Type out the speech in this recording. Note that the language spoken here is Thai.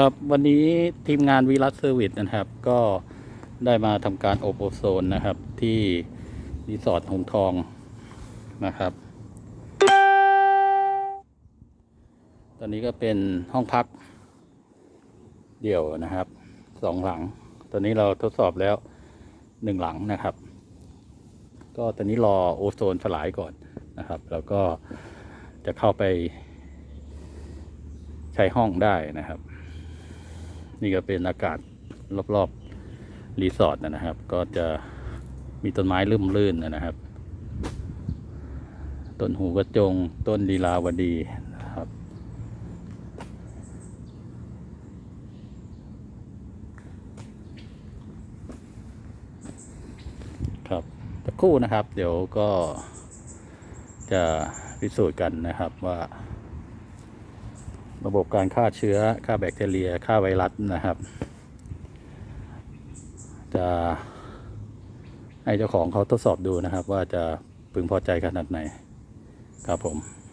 ครับวันนี้ทีมงานวีรัสเซอร์วิสนะครับ ก็ได้มาทำการอบโอโซนนะครับ ที่รีสอร์ทหงทองนะครับ ตอนนี้ก็เป็นห้องพักเดี่ยวนะครับสองหลัง ตอนนี้เราทดสอบแล้วหนึ่งหลังนะครับ ก็ตอนนี้รอโอโซนสลายก่อนนะครับ แล้วก็จะเข้าไปใช้ห้องได้นะครับ นี่ก็เป็นอากาศรอบๆรีสอร์ทนะครับ ก็จะมีต้นไม้ลื่มลื่นนะครับ ต้นหูกระจง ต้นลีลาวดีนะครับ ครับสักครู่นะครับ เดี๋ยวก็จะพิสูจน์กันนะครับว่า ระบบการฆ่าเชื้อฆ่าแบคทีเรียฆ่าไวรัสนะครับ จะให้เจ้าของเขาทดสอบดูนะครับ ว่าจะพึงพอใจขนาดไหนครับผม